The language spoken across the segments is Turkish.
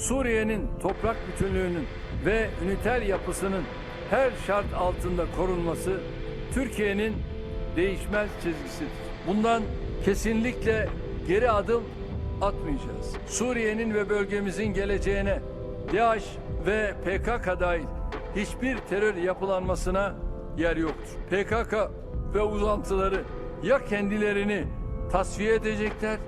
Suriye'nin toprak bütünlüğünün ve üniter yapısının her şart altında korunması Türkiye'nin değişmez çizgisidir. Bundan kesinlikle geri adım atmayacağız. Suriye'nin ve bölgemizin geleceğine DAEŞ ve PKK dahil hiçbir terör yapılanmasına yer yoktur. PKK ve uzantıları ya kendilerini tasfiye edecekler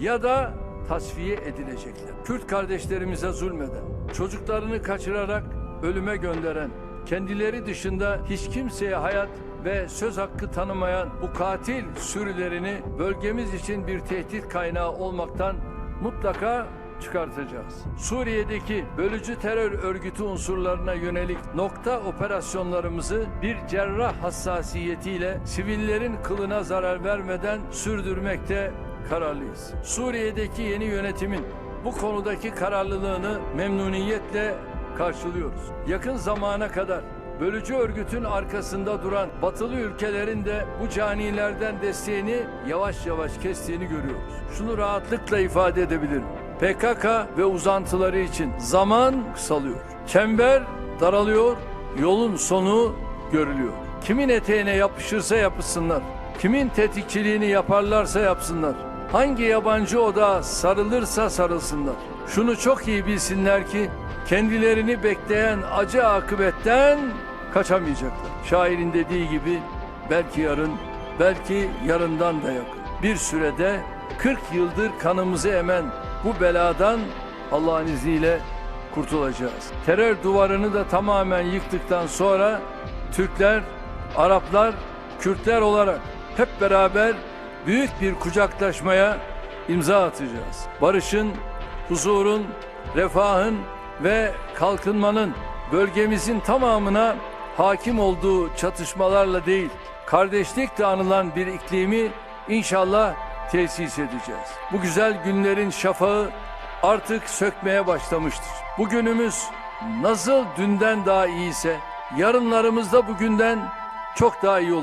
ya da tasfiye edilecekler. Kürt kardeşlerimize zulmeden, çocuklarını kaçırarak ölüme gönderen, kendileri dışında hiç kimseye hayat ve söz hakkı tanımayan bu katil sürülerini bölgemiz için bir tehdit kaynağı olmaktan mutlaka çıkartacağız. Suriye'deki bölücü terör örgütü unsurlarına yönelik nokta operasyonlarımızı bir cerrah hassasiyetiyle sivillerin kılına zarar vermeden sürdürmekte kararlıyız. Suriye'deki yeni yönetimin bu konudaki kararlılığını memnuniyetle karşılıyoruz. Yakın zamana kadar bölücü örgütün arkasında duran batılı ülkelerin de bu canilerden desteğini yavaş yavaş kestiğini görüyoruz. Şunu rahatlıkla ifade edebilirim. PKK ve uzantıları için zaman kısalıyor. Çember daralıyor, yolun sonu görülüyor. Kimin eteğine yapışırsa yapışsınlar. Kimin tetikçiliğini yaparlarsa yapsınlar. Hangi yabancı oda sarılırsa sarılsınlar. Şunu çok iyi bilsinler ki kendilerini bekleyen acı akıbetten kaçamayacaklar. Şairin dediği gibi belki yarın, belki yarından da yakın. Bir sürede 40 yıldır kanımızı emen bu beladan Allah'ın izniyle kurtulacağız. Terör duvarını da tamamen yıktıktan sonra Türkler, Araplar, Kürtler olarak hep beraber büyük bir kucaklaşmaya imza atacağız. Barışın, huzurun, refahın ve kalkınmanın bölgemizin tamamına hakim olduğu çatışmalarla değil, kardeşlikle anılan bir iklimi inşallah tesis edeceğiz. Bu güzel günlerin şafağı artık sökmeye başlamıştır. Bugünümüz nasıl dünden daha iyiyse, yarınlarımız da bugünden çok daha iyi olur.